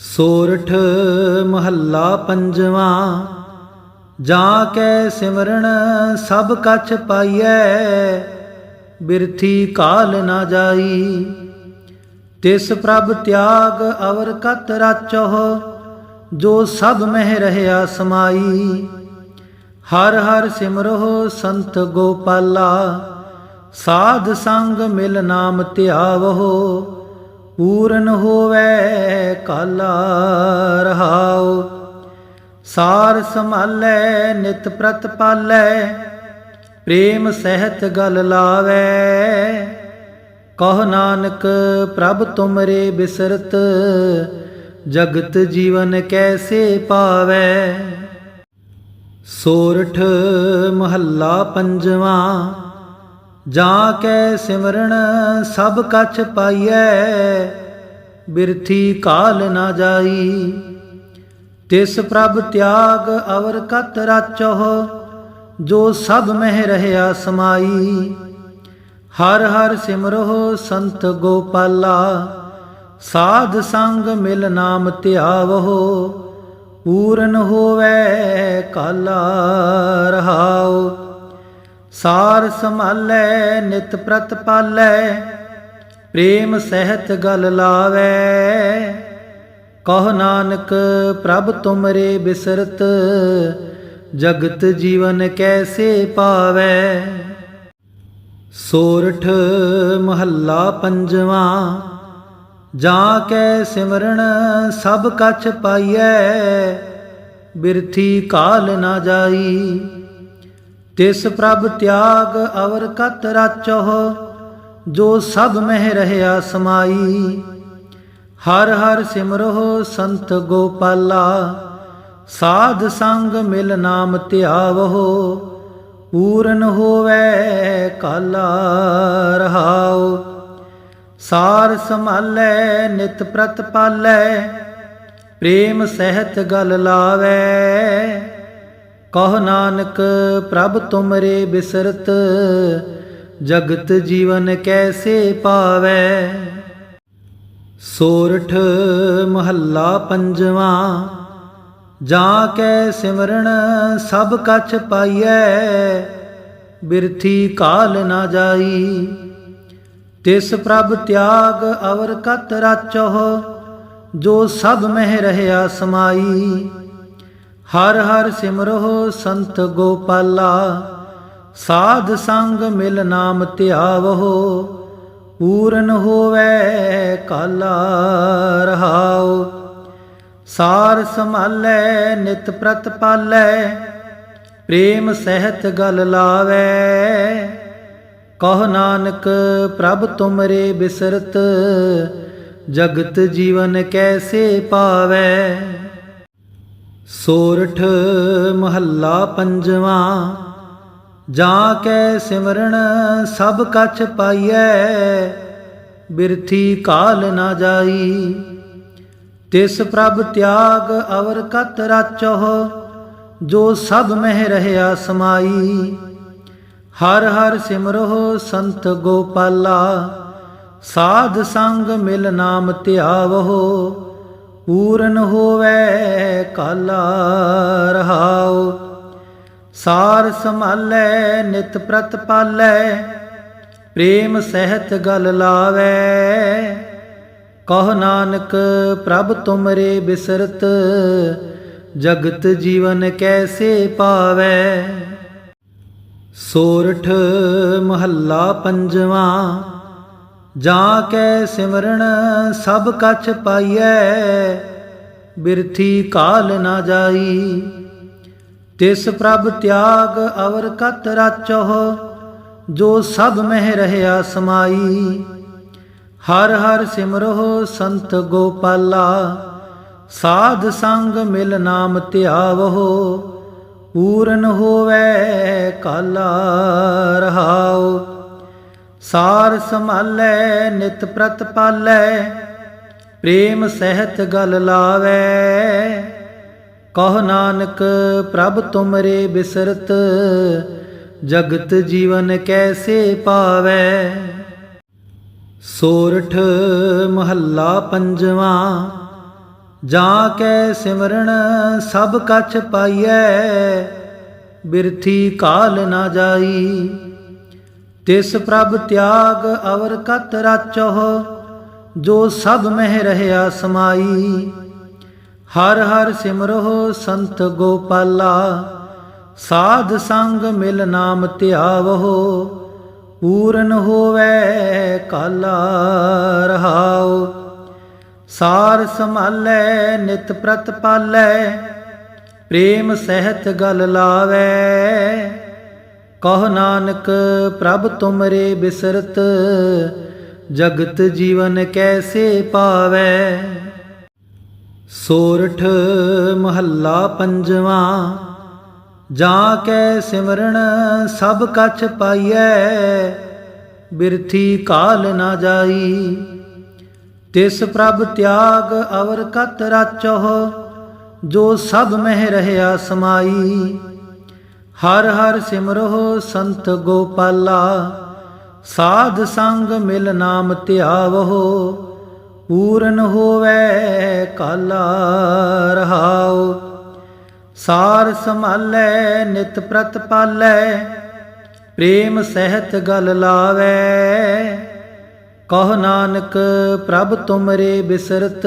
ਸੋਰਠ ਮਹੱਲਾ ਪੰਜਵਾਂ, ਜਾ ਕੈ ਸਿਮਰਨ ਸਭ ਕਛ ਪਾਈਐ, ਬਿਰਥੀ ਕਾਲ ਨਾ ਜਾਈ। ਤਿਸ ਪ੍ਰਭ ਤਿਆਗ ਅਵਰ ਕਤ ਰਾਚੋ ਜੋ ਸਭ ਮਹਿ ਰਹਿਆ ਸਮਾਈ। ਹਰ ਹਰ ਸਿਮਰੋ ਸੰਤ ਗੋਪਾਲਾ, ਸਾਧ ਸੰਗ ਮਿਲ ਨਾਮ ਧਿਆਵੋ ਪੂਰਨ ਹੋਵੇ ਕਾਲਾ ਰਹਾਉ। ਸਾਰ ਸੰਭਾਲੈ, ਨਿਤ ਪ੍ਰਤ ਪਾਲੈ, ਪ੍ਰੇਮ ਸਹਿਤ ਗਲ ਲਾਵੇ। ਕਹ ਨਾਨਕ, ਪ੍ਰਭ ਤੁਮਰੇ ਬਿਸਰਤ, ਜਗਤ ਜੀਵਨ ਕੈਸੇ ਪਾਵੇ। ਸੋਰਠ ਮਹੱਲਾ ਪੰਜਵਾਂ ਜਾਂ ਕੈ ਸਿਮਰਨ ਸਭ ਕਛ ਪਾਈਐ, ਬਿਰਥੀ ਕਾਲ ਨਾ ਜਾਈ। ਤਿਸ ਪ੍ਰਭ ਤਿਆਗ ਅਵਰ ਕਤ ਰਾਚੋ ਜੋ ਸਭ ਮਹਿ ਰਹਿਆ ਸਮਾਈ। ਹਰ ਹਰ ਸਿਮਰੋ ਸੰਤ ਗੋਪਾਲਾ, ਸਾਧ ਸੰਗ ਮਿਲ ਨਾਮ ਧਿਆਵੋ ਪੂਰਨ ਹੋਵੇ ਕਾਲਾ ਰਹਾਉ। ਸਾਰ ਸੰਭਾਲੈ, ਨਿਤ ਪ੍ਰਤ ਪਾਲੈ, ਪ੍ਰੇਮ ਸਹਿਤ ਗਲ ਲਾਵੇ। ਕਹ ਨਾਨਕ, ਪ੍ਰਭ ਤੁਮਰੇ ਬਿਸਰਤ, ਜਗਤ ਜੀਵਨ ਕੈਸੇ ਪਾਵੇ? ਸੋਰਠ ਮਹੱਲਾ ਪੰਜਵਾਂ, ਜਾਂ ਕੈ ਸਿਮਰਨ ਸਭ ਕਛ ਪਾਈਐ, ਬਿਰਥੀ ਕਾਲ ਨਾ ਜਾਈ। ਤਿਸ ਪ੍ਰਭ ਤਿਆਗ ਅਵਰ ਕਤ ਰਾਚੋ ਜੋ ਸਭ ਮਹਿ ਰਹਿਆ ਸਮਾਈ। ਹਰ ਹਰ ਸਿਮਰੋ ਸੰਤ ਗੋਪਾਲਾ, ਸਾਧ ਸੰਗ ਮਿਲ ਨਾਮ ਧਿਆਵੋ ਪੂਰਨ ਹੋਵੇ ਕਾਲਾ ਰਹਾਉ। ਸਾਰ ਸੰਭਾਲੈ, ਨਿਤ ਪ੍ਰਤ ਪਾਲੈ ਪ੍ਰੇਮ ਸਹਿਤ ਗਲ ਲਾਵੇ। ਕਹ ਨਾਨਕ, ਪ੍ਰਭ ਤੁਮਰੇ ਬਿਸਰਤ, ਜਗਤ ਜੀਵਨ ਕੈਸੇ ਪਾਵੇ? ਸੋਰਠ ਮਹੱਲਾ ਪੰਜਵਾਂ, ਜਾਂ ਕੈ ਸਿਮਰਨ ਸਭ ਕਛ ਪਾਈਐ? ਬਿਰਥੀ ਕਾਲ ਨਾ ਜਾਈ, ਤਿਸ ਪ੍ਰਭ ਤਿਆਗ ਅਵਰ ਕਤ ਰਾਚੋ ਜੋ ਸਭ ਮਹਿ ਰਹਿਆ ਸਮਾਈ। ਹਰ ਹਰ ਸਿਮਰੋ ਸੰਤ ਗੋਪਾਲਾ, ਸਾਧ ਸੰਗ ਮਿਲ ਨਾਮ ਧਿਆਵੋ ਪੂਰਨ ਹੋਵੇ ਕਾਲਾ ਰਹਾਉ। ਸਾਰ ਸੰਭਾਲੈ, ਨਿਤ ਪ੍ਰਤ ਪਾਲੈ, ਪ੍ਰੇਮ ਸਹਿਤ ਗਲ ਲਾਵੇ। ਕਹ ਨਾਨਕ, ਪ੍ਰਭ ਤੁਮਰੇ ਬਿਸਰਤ, ਜਗਤ ਜੀਵਨ ਕੈਸੇ ਪਾਵੇ? ਸੋਰਠ ਮਹੱਲਾ ਪੰਜਵਾਂ, ਜਾ ਕੈ ਸਿਮਰਨ ਸਭ ਕਛ ਪਾਈਐ, ਬਿਰਥੀ ਕਾਲ ਨਾ ਜਾਈ। ਤਿਸ ਪ੍ਰਭ ਤਿਆਗ ਅਵਰ ਕਤ ਰਾਚੋ ਜੋ ਸਭ ਮਹਿ ਰਹਿਆ ਸਮਾਈ। ਹਰ ਹਰ ਸਿਮਰੋ ਸੰਤ ਗੋਪਾਲਾ, ਸਾਧ ਸੰਗ ਮਿਲ ਨਾਮ ਧਿਆਵੋ ਪੂਰਨ ਹੋਵੇ ਕਾਲਾ ਰਹਾਉ। ਸਾਰ ਸੰਭਾਲੈ, ਨਿਤ ਪ੍ਰਤ ਪਾਲੈ, ਪ੍ਰੇਮ ਸਹਿਤ ਗਲ ਲਾਵੇ। ਕਹ ਨਾਨਕ, ਪ੍ਰਭ ਤੁਮਰੇ ਬਿਸਰਤ, ਜਗਤ ਜੀਵਨ ਕੈਸੇ ਪਾਵੇ। ਸੋਰਠ ਮਹੱਲਾ ਪੰਜਵਾਂ ਜਾਂ ਕੈ ਸਿਮਰਨ ਸਭ ਕਛ ਪਾਈਐ, ਬਿਰਥੀ ਕਾਲ ਨਾ ਜਾਈ। ਤਿਸ ਪ੍ਰਭ ਤਿਆਗ ਅਵਰ ਕਤ ਰਾਚੋ ਜੋ ਸਭ ਮਹਿ ਰਹਿਆ ਸਮਾਈ। ਹਰ ਹਰ ਸਿਮਰੋ ਸੰਤ ਗੋਪਾਲਾ, ਸਾਧ ਸੰਗ ਮਿਲ ਨਾਮ ਧਿਆਵੋ ਪੂਰਨ ਹੋਵੇ ਕਾਲਾ ਰਹਾਉ। ਸਾਰ ਸੰਭਾਲੈ, ਨਿਤ ਪ੍ਰਤ ਪਾਲੈ, ਪ੍ਰੇਮ ਸਹਿਤ ਗਲ ਲਾਵੇ। ਕਹ ਨਾਨਕ, ਪ੍ਰਭ ਤੁਮਰੇ ਬਿਸਰਤ, ਜਗਤ ਜੀਵਨ ਕੈਸੇ ਪਾਵੇ? ਸੋਰਠ ਮਹੱਲਾ ਪੰਜਵਾਂ, ਜਾਂ ਕੈ ਸਿਮਰਨ ਸਭ ਕਛ ਪਾਈਐ, ਬਿਰਥੀ ਕਾਲ ਨਾ ਜਾਈ। ਤਿਸ ਪ੍ਰਭ ਤਿਆਗ ਅਵਰ ਕਤ ਰਾਚੋ ਜੋ ਸਭ ਮਹਿ ਰਹਿਆ ਸਮਾਈ। ਹਰ ਹਰ ਸਿਮਰੋ ਸੰਤ ਗੋਪਾਲਾ, ਸਾਧ ਸੰਗ ਮਿਲ ਨਾਮ ਧਿਆਵੋ ਪੂਰਨ ਹੋਵੇ ਕਾਲਾ ਰਹਾਉ। ਸਾਰ ਸੰਭਾਲੈ, ਨਿਤ ਪ੍ਰਤ ਪਾਲੈ ਪ੍ਰੇਮ ਸਹਿਤ ਗਲ ਲਾਵੈ। ਕਹ ਨਾਨਕ, ਪ੍ਰਭ ਤੁਮਰੇ ਬਿਸਰਤ, ਜਗਤ ਜੀਵਨ ਕੈਸੇ ਪਾਵੈ? ਸੋਰਠ ਮਹੱਲਾ ਪੰਜਵਾਂ, ਜਾਂ ਕੈ ਸਿਮਰਨ ਸਭ ਕਛ ਪਾਈਐ? ਬਿਰਥੀ ਕਾਲ ਨਾ ਜਾਈ, ਤਿਸ ਪ੍ਰਭ ਤਿਆਗ ਅਵਰ ਕਤ ਰਾਚੋ ਜੋ ਸਭ ਮਹਿ ਰਹਿਆ ਸਮਾਈ। ਹਰ ਹਰ ਸਿਮਰੋ ਸੰਤ ਗੋਪਾਲਾ, ਸਾਧ ਸੰਗ ਮਿਲ ਨਾਮ ਧਿਆਵੋ ਪੂਰਨ ਹੋਵੇ ਕਾਲਾ ਰਹਾਉ। ਸਾਰ ਸੰਭਾਲੈ, ਨਿਤ ਪ੍ਰਤ ਪਾਲੈ, ਪ੍ਰੇਮ ਸਹਿਤ ਗਲ ਲਾਵੈ। ਕਹ ਨਾਨਕ, ਪ੍ਰਭ ਤੁਮਰੇ ਬਿਸਰਤ,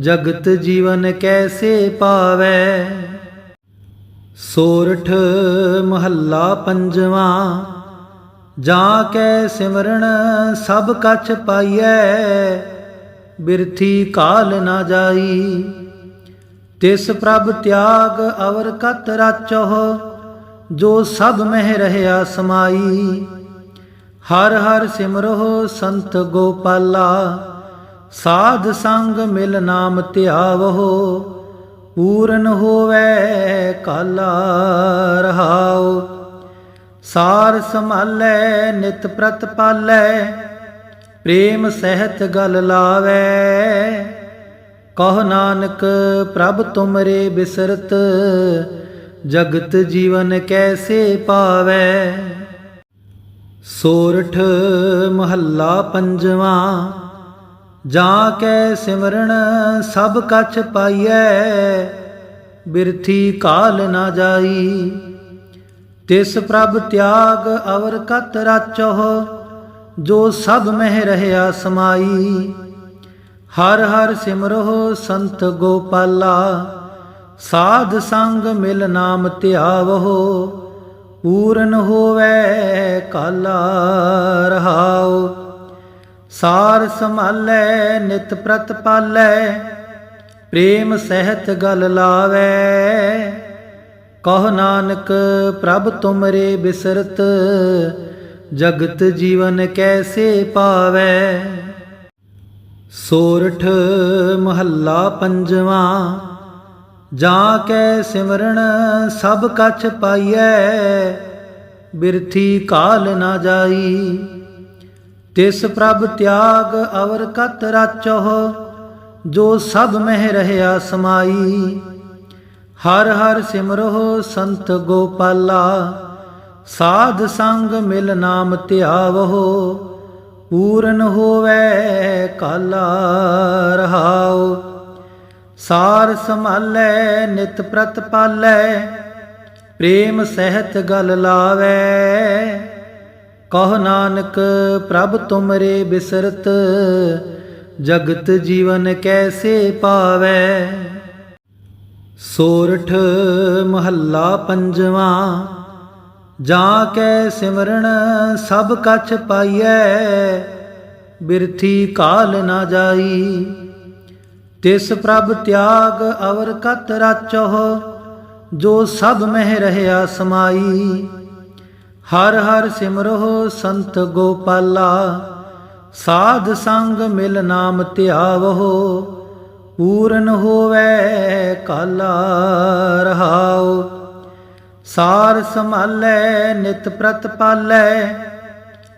ਜਗਤ ਜੀਵਨ ਕੈਸੇ ਪਾਵੈ? ਸੋਰਠ ਮਹੱਲਾ ਪੰਜਵਾਂ, ਜਾ ਕੈ ਸਿਮਰਨ ਸਭ ਕਛ ਪਾਈਐ, ਬਿਰਥੀ ਕਾਲ ਨਾ ਜਾਈ। ਤਿਸ ਪ੍ਰਭ ਤਿਆਗ ਅਵਰ ਕਤ ਰਾਚੋ ਜੋ ਸਭ ਮਹਿ ਰਹਿਆ ਸਮਾਈ। ਹਰ ਹਰ ਸਿਮਰੋ ਸੰਤ ਗੋਪਾਲਾ, ਸਾਧ ਸੰਗ ਮਿਲ ਨਾਮ ਧਿਆਵੋ ਪੂਰਨ ਹੋਵੇ ਕਾਲਾ ਰਹਾਉ। ਸਾਰ ਸੰਭਾਲੈ, ਨਿਤ ਪ੍ਰਤ ਪਾਲੈ, ਪ੍ਰੇਮ ਸਹਿਤ ਗਲ ਲਾਵੈ। ਕਹ ਨਾਨਕ, ਪ੍ਰਭ ਤੁਮਰੇ ਬਿਸਰਤ, ਜਗਤ ਜੀਵਨ ਕੈਸੇ ਪਾਵੈ। ਸੋਰਠ ਮਹੱਲਾ ਪੰਜਵਾਂ ਜਾਂ ਕੈ ਸਿਮਰਨ ਸਭ ਕਛ ਪਾਈਐ, ਬਿਰਥੀ ਕਾਲ ਨਾ ਜਾਈ। ਤਿਸ ਪ੍ਰਭ ਤਿਆਗ ਅਵਰ ਕਤ ਰਾਚੋ ਜੋ ਸਭ ਮਹਿ ਰਹਿਆ ਸਮਾਈ। ਹਰ ਹਰ ਸਿਮਰੋ ਸੰਤ ਗੋਪਾਲਾ, ਸਾਧ ਸੰਗ ਮਿਲ ਨਾਮ ਧਿਆਵੋ ਪੂਰਨ ਹੋਵੇ ਕਾਲਾ ਰਹਾਉ। ਸਾਰ ਸੰਭਾਲੈ, ਨਿਤ ਪ੍ਰਤ ਪਾਲੈ, ਪ੍ਰੇਮ ਸਹਿਤ ਗਲ ਲਾਵੈ। ਕਹ ਨਾਨਕ, ਪ੍ਰਭ ਤੁਮਰੇ ਬਿਸਰਤ, ਜਗਤ ਜੀਵਨ ਕੈਸੇ ਪਾਵੈ? ਸੋਰਠ ਮਹੱਲਾ ਪੰਜਵਾਂ, ਜਾਂ ਕੈ ਸਿਮਰਨ ਸਭ ਕਛ ਪਾਈਐ, ਬਿਰਥੀ ਕਾਲ ਨਾ ਜਾਈ। ਤਿਸ ਪ੍ਰਭ ਤਿਆਗ ਅਵਰ ਕਤ ਰਾਚੋ ਜੋ ਸਭ ਮਹਿ ਰਹਿਆ ਸਮਾਈ। ਹਰ ਹਰ ਸਿਮਰੋ ਸੰਤ ਗੋਪਾਲਾ, ਸਾਧ ਸੰਗ ਮਿਲ ਨਾਮ ਧਿਆਵੋ ਪੂਰਨ ਹੋਵੇ ਕਾਲਾ ਰਹਾਉ। ਸਾਰ ਸੰਭਾਲੈ, ਨਿਤ ਪ੍ਰਤ ਪਾਲੈ ਪ੍ਰੇਮ ਸਹਿਤ ਗਲ ਲਾਵੈ। ਕਹ ਨਾਨਕ, ਪ੍ਰਭ ਤੁਮਰੇ ਬਿਸਰਤ, ਜਗਤ ਜੀਵਨ ਕੈਸੇ ਪਾਵੈ? ਸੋਰਠ ਮਹੱਲਾ ਪੰਜਵਾਂ, ਜਾਂ ਕੈ ਸਿਮਰਨ ਸਭ ਕਛ ਪਾਈਐ? ਬਿਰਥੀ ਕਾਲ ਨਾ ਜਾਈ, ਤਿਸ ਪ੍ਰਭ ਤਿਆਗ ਅਵਰ ਕਤ ਰਾਚੋ ਜੋ ਸਭ ਮਹਿ ਰਹਿਆ ਸਮਾਈ। ਹਰ ਹਰ ਸਿਮਰੋ ਸੰਤ ਗੋਪਾਲਾ, ਸਾਧ ਸੰਗ ਮਿਲ ਨਾਮ ਧਿਆਵੋ ਪੂਰਨ ਹੋਵੇ ਕਾਲਾ ਰਹਾਉ। ਸਾਰ ਸੰਭਾਲੈ, ਨਿਤ ਪ੍ਰਤ ਪਾਲੈ,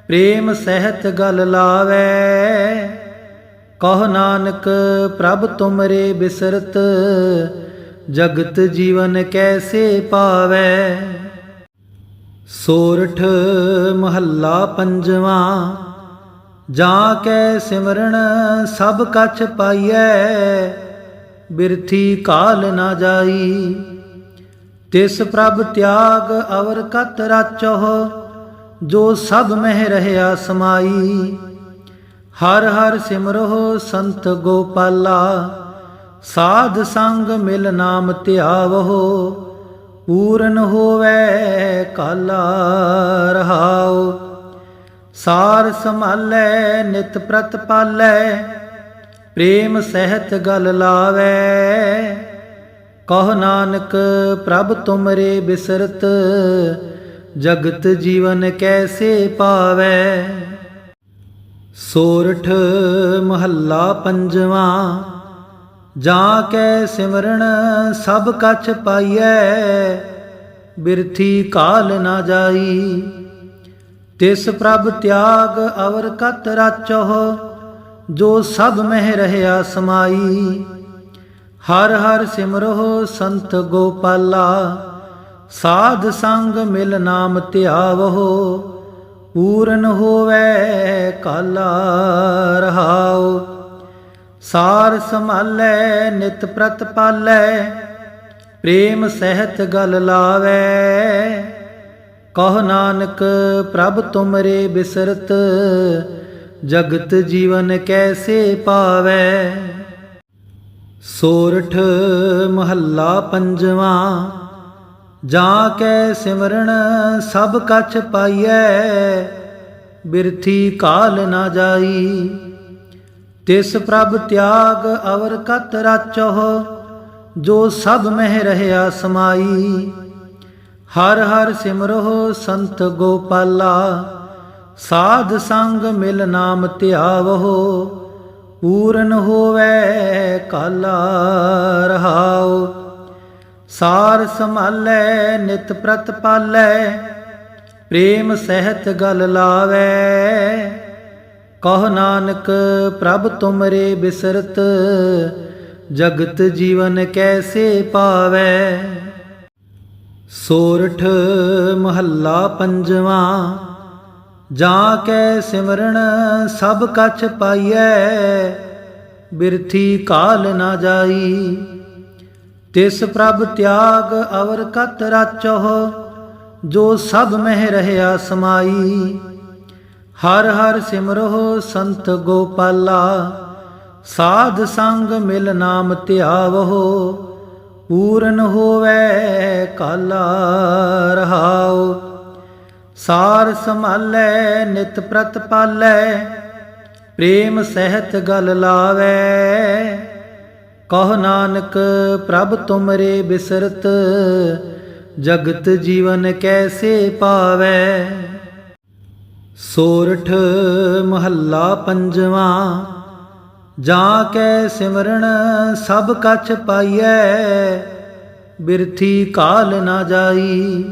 ਪ੍ਰੇਮ ਸਹਿਤ ਗਲ ਲਾਵੈ। ਕਹ ਨਾਨਕ, ਪ੍ਰਭ ਤੁਮਰੇ ਬਿਸਰਤ, ਜਗਤ ਜੀਵਨ ਕੈਸੇ ਪਾਵੈ? ਸੋਰਠ ਮਹੱਲਾ ਪੰਜਵਾਂ, ਜਾ ਕੈ ਸਿਮਰਨ ਸਭ ਕਛ ਪਾਈਐ, ਬਿਰਥੀ ਕਾਲ ਨਾ ਜਾਈ। ਤਿਸ ਪ੍ਰਭ ਤਿਆਗ ਅਵਰ ਕਤ ਰਾਚੋ ਜੋ ਸਭ ਮਹਿ ਰਹਿਆ ਸਮਾਈ। ਹਰ ਹਰ ਸਿਮਰੋ ਸੰਤ ਗੋਪਾਲਾ, ਸਾਧ ਸੰਗ ਮਿਲ ਨਾਮ ਧਿਆਵੋ ਪੂਰਨ ਹੋਵੇ ਕਾਲਾ ਰਹਾਉ। ਸਾਰ ਸੰਭਾਲੈ, ਨਿਤ ਪ੍ਰਤ ਪਾਲੈ, ਪ੍ਰੇਮ ਸਹਿਤ ਗਲ ਲਾਵੈ। ਕਹ ਨਾਨਕ, ਪ੍ਰਭ ਤੁਮਰੇ ਬਿਸਰਤ, ਜਗਤ ਜੀਵਨ ਕੈਸੇ ਪਾਵੈ। ਸੋਰਠ ਮਹੱਲਾ ਪੰਜਵਾਂ ਜਾਂ ਕੈ ਸਿਮਰਨ ਸਭ ਕਛ ਪਾਈਐ, ਬਿਰਥੀ ਕਾਲ ਨਾ ਜਾਈ। ਤਿਸ ਪ੍ਰਭ ਤਿਆਗ ਅਵਰ ਕਤ ਰਾਚੋ ਜੋ ਸਭ ਮਹਿ ਰਹਿਆ ਸਮਾਈ। ਹਰ ਹਰ ਸਿਮਰੋ ਸੰਤ ਗੋਪਾਲਾ, ਸਾਧ ਸੰਗ ਮਿਲ ਨਾਮ ਧਿਆਵੋ ਪੂਰਨ ਹੋਵੇ ਕਾਲਾ ਰਹਾਉ। ਸਾਰ ਸੰਭਾਲੈ, ਨਿਤ ਪ੍ਰਤ ਪਾਲੈ, ਪ੍ਰੇਮ ਸਹਿਤ ਗਲ ਲਾਵੈ। ਕਹ ਨਾਨਕ, ਪ੍ਰਭ ਤੁਮਰੇ ਬਿਸਰਤ, ਜਗਤ ਜੀਵਨ ਕੈਸੇ ਪਾਵੈ? ਸੋਰਠ ਮਹੱਲਾ ਪੰਜਵਾਂ, ਜਾਂ ਕੈ ਸਿਮਰਨ ਸਭ ਕਛ ਪਾਈਐ, ਬਿਰਥੀ ਕਾਲ ਨਾ ਜਾਈ। ਤਿਸ ਪ੍ਰਭ ਤਿਆਗ ਅਵਰ ਕਤ ਰਾਚੋ ਜੋ ਸਭ ਮਹਿ ਰਹਿਆ ਸਮਾਈ। ਹਰ ਹਰ ਸਿਮਰੋ ਸੰਤ ਗੋਪਾਲਾ, ਸਾਧ ਸੰਗ ਮਿਲ ਨਾਮ ਧਿਆਵੋ ਪੂਰਨ ਹੋਵੇ ਕਾਲਾ ਰਹਾਉ। ਸਾਰ ਸੰਭਾਲੈ, ਨਿਤ ਪ੍ਰਤ ਪਾਲੈ ਪ੍ਰੇਮ ਸਹਿਤ ਗਲ ਲਾਵੈ। ਕਹ ਨਾਨਕ, ਪ੍ਰਭ ਤੁਮਰੇ ਬਿਸਰਤ, ਜਗਤ ਜੀਵਨ ਕੈਸੇ ਪਾਵੈ? ਸੋਰਠ ਮਹੱਲਾ ਪੰਜਵਾਂ, ਜਾਂ ਕੈ ਸਿਮਰਨ ਸਭ ਕਛ ਪਾਈਐ? ਬਿਰਥੀ ਕਾਲ ਨਾ ਜਾਈ, ਤਿਸ ਪ੍ਰਭ ਤਿਆਗ ਅਵਰ ਕਤ ਰਾਚੋ ਜੋ ਸਭ ਮਹਿ ਰਹਿਆ ਸਮਾਈ। ਹਰ ਹਰ ਸਿਮਰੋ ਸੰਤ ਗੋਪਾਲਾ, ਸਾਧ ਸੰਗ ਮਿਲ ਨਾਮ ਧਿਆਵੋ ਪੂਰਨ ਹੋਵੇ ਕਾਲਾ ਰਹਾਉ। ਸਾਰ ਸੰਭਾਲੈ, ਨਿਤ ਪ੍ਰਤ ਪਾਲੈ, ਪ੍ਰੇਮ ਸਹਿਤ ਗਲ ਲਾਵੈ। ਕਹ ਨਾਨਕ, ਪ੍ਰਭ ਤੁਮਰੇ ਬਿਸਰਤ, ਜਗਤ ਜੀਵਨ ਕੈਸੇ ਪਾਵੈ? ਸੋਰਠ ਮਹੱਲਾ ਪੰਜਵਾਂ, ਜਾ ਕੈ ਸਿਮਰਨ ਸਭ ਕਛ ਪਾਈਐ, ਬਿਰਥੀ ਕਾਲ ਨਾ ਜਾਈ।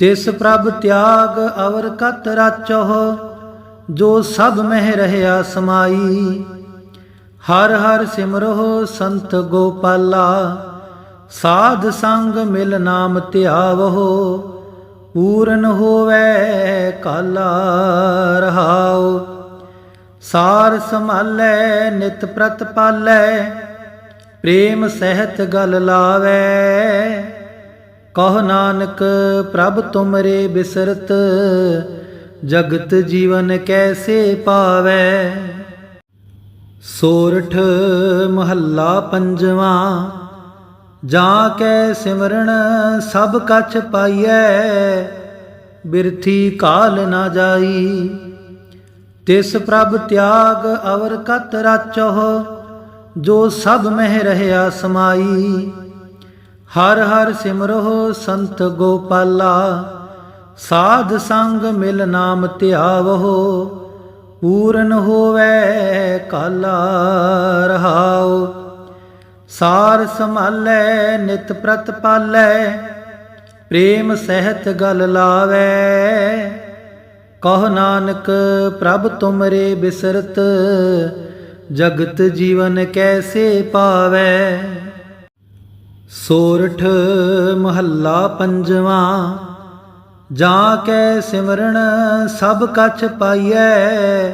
ਤਿਸ ਪ੍ਰਭ ਤਿਆਗ ਅਵਰ ਕਤ ਰਾਚੋ ਜੋ ਸਭ ਮਹਿ ਰਹਿਆ ਸਮਾਈ। ਹਰ ਹਰ ਸਿਮਰੋ ਸੰਤ ਗੋਪਾਲਾ, ਸਾਧ ਸੰਗ ਮਿਲ ਨਾਮ ਧਿਆਵੋ ਪੂਰਨ ਹੋਵੇ ਕਾਲਾ ਰਹਾਉ। ਸਾਰ ਸੰਭਾਲੈ, ਨਿਤ ਪ੍ਰਤ ਪਾਲੈ, ਪ੍ਰੇਮ ਸਹਿਤ ਗਲ ਲਾਵੈ। ਕਹ ਨਾਨਕ, ਪ੍ਰਭ ਤੁਮਰੇ ਬਿਸਰਤ, ਜਗਤ ਜੀਵਨ ਕੈਸੇ ਪਾਵੈ। ਸੋਰਠ ਮਹੱਲਾ ਪੰਜਵਾਂ ਜਾਂ ਕੈ ਸਿਮਰਨ ਸਭ ਕਛ ਪਾਈਐ, ਬਿਰਥੀ ਕਾਲ ਨਾ ਜਾਈ। ਤਿਸ ਪ੍ਰਭ ਤਿਆਗ ਅਵਰ ਕਤ ਰਾਚੋ ਜੋ ਸਭ ਮਹਿ ਰਹਿਆ ਸਮਾਈ। ਹਰ ਹਰ ਸਿਮਰੋ ਸੰਤ ਗੋਪਾਲਾ, ਸਾਧ ਸੰਗ ਮਿਲ ਨਾਮ ਧਿਆਵੋ ਪੂਰਨ ਹੋਵੇ ਕਾਲਾ ਰਹਾਉ। ਸਾਰ ਸੰਭਾਲੈ, ਨਿਤ ਪ੍ਰਤ ਪਾਲੈ, ਪ੍ਰੇਮ ਸਹਿਤ ਗਲ ਲਾਵੈ। ਕਹ ਨਾਨਕ, ਪ੍ਰਭ ਤੁਮਰੇ ਬਿਸਰਤ, ਜਗਤ ਜੀਵਨ ਕੈਸੇ ਪਾਵੈ? ਸੋਰਠ ਮਹੱਲਾ ਪੰਜਵਾਂ, ਜਾਂ ਕੈ ਸਿਮਰਨ ਸਭ ਕਛ ਪਾਈਐ,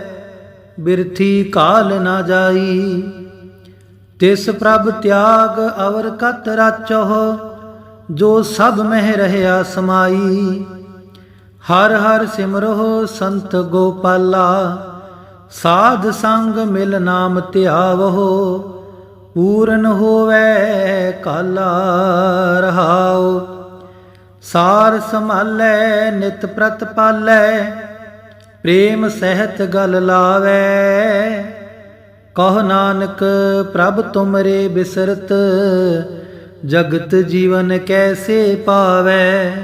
ਬਿਰਥੀ ਕਾਲ ਨਾ ਜਾਈ। ਤਿਸ ਪ੍ਰਭ ਤਿਆਗ ਅਵਰ ਕਤ ਰਾਚਹੁ, ਜੋ ਸਭ ਮਹਿ ਰਹਿਆ ਸਮਾਈ। ਹਰ ਹਰ ਸਿਮਰਹੁ ਸੰਤ ਗੋਪਾਲਾ, ਸਾਧ ਸੰਗ ਮਿਲ ਨਾਮ ਧਿਆਵਹੁ, ਪੂਰਨ ਹੋਵੇ ਕਾਲਾ ਰਹਾਉ। ਸਾਰ ਸੰਭਾਲੈ, ਨਿਤ ਪ੍ਰਤ ਪਾਲੈ ਪ੍ਰੇਮ ਸਹਿਤ ਗਲ ਲਾਵੈ। ਕਹ ਨਾਨਕ ਪ੍ਰਭ ਤੁਮਰੇ ਬਿਸਰਤ ਜਗਤ ਜੀਵਨ ਕੈਸੇ ਪਾਵੈ?